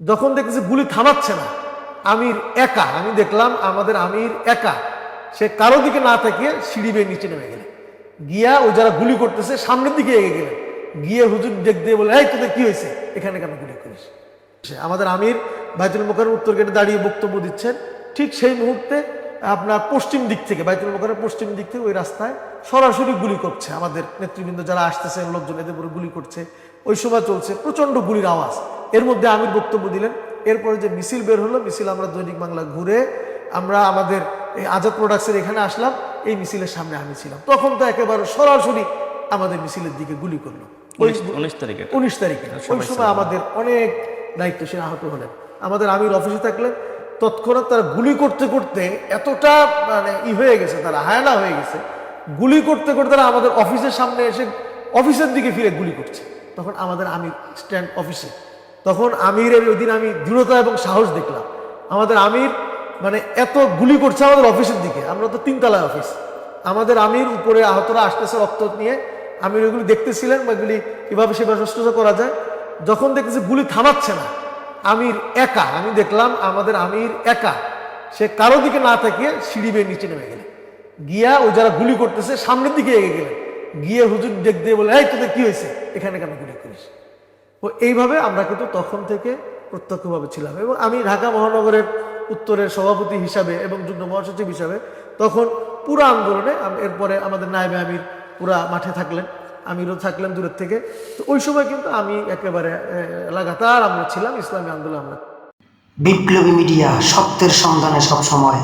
যখন দেখতেছি গুলি থামাচ্ছে না, আমির একা, আমি দেখলাম আমাদের আমির একা। সে কারও দিকে না তাকিয়ে সিঁড়ি বেয়ে নিচে নেমে গেলেন। গিয়া ও যারা গুলি করতেছে সামনের দিকে এগিয়ে গেলেন। গিয়ে হুজুর দেখ দিয়ে বলে এই তোদের কি হয়েছে? এখানে কেন গুলি করিস? আমাদের আমির বাইতুল মোকারের উত্তর গেটে দাঁড়িয়ে বক্তব্য দিচ্ছেন। ঠিক সেই মুহূর্তে আপনার পশ্চিম দিক থেকে, বাইতুল মোকারের পশ্চিম দিক থেকে ওই রাস্তায় সরাসরি গুলি করছে আমাদের নেতৃবৃন্দ যারা আসতেছে, লোকজন এদের উপরে গুলি করছে। ওই সময় চলছে প্রচণ্ড গুলির আওয়াজ। এর মধ্যে আমির বক্তব্য দিলেন। এরপরে যে মিছিল বের হলো মিছিল আমরা দৈনিক বাংলা ঘুরে আমরা আমাদের এই আজাদ প্রোডাক্টসের এখানে আসলাম। এই মিছিলের সামনে আমি ছিলাম। তখন তো একেবারে সরাসরি আমাদের মিছিলের দিকে গুলি করল। উনিশ- তারিখে। উনিশ তারিখে। ওই সময় আমাদের অনেক দায়িত্বশীল আহত হলেন। আমাদের আমির অফিসে থাকলে তৎক্ষণাৎ তারা গুলি করতে করতে এতটা মানে ই হয়ে গেছে তারা হায়না হয়ে গেছে। গুলি করতে করতে তারা আমাদের অফিসের সামনে এসে অফিসের দিকে ফিরে গুলি করছে। তখন আমাদের আমির স্ট্যান্ড অফিসে তখন আমিরের ওই দিন আমি দৃঢ়তা এবং সাহস দেখলাম। আমাদের আমির মানে এত গুলি করছে আমাদের অফিসের দিকে। আমরা তো তিনতলায় অফিস। আমাদের আমির উপরে আহতরা আসতেছে রক্ত নিয়ে। আমির ওইগুলি দেখতেছিলেন বা এগুলি কীভাবে সেভাবে সুস্থতা করা যায়। যখন দেখতেছি গুলি থামাচ্ছে না। আমির একা। আমি দেখলাম আমাদের আমির একা। সে কারও দিকে না তাকিয়ে সিঁড়ি বেয়ে নিচে নেমে গেলেন। গিয়া ও যারা গুলি করতেছে সামনের দিকে এগিয়ে গেলেন। গিয়ে হুজুর দেখ দিয়ে বলে, এই তোদের কি হয়েছে? এখানে কেন গুলি করিস? এইভাবে আমরা কিন্তু তখন থেকে প্রত্যক্ষভাবে ছিলাম। এবং আমি ঢাকা মহানগরের উত্তরের সভাপতি হিসাবে এবং যুগ্ম মহাসচিব হিসাবে তখন পুরো আন্দোলনে এরপরে আমাদের নায়েবে আমির পুরা মাঠে থাকলেন, আমিরও থাকলেন দূরের থেকে। তো ওই সময় কিন্তু আমি একেবারে লাগাতার আমরা ছিলাম, ইসলামী আন্দোলন আমরা। বিপ্লবী মিডিয়া সত্যের সন্ধানে সব সময়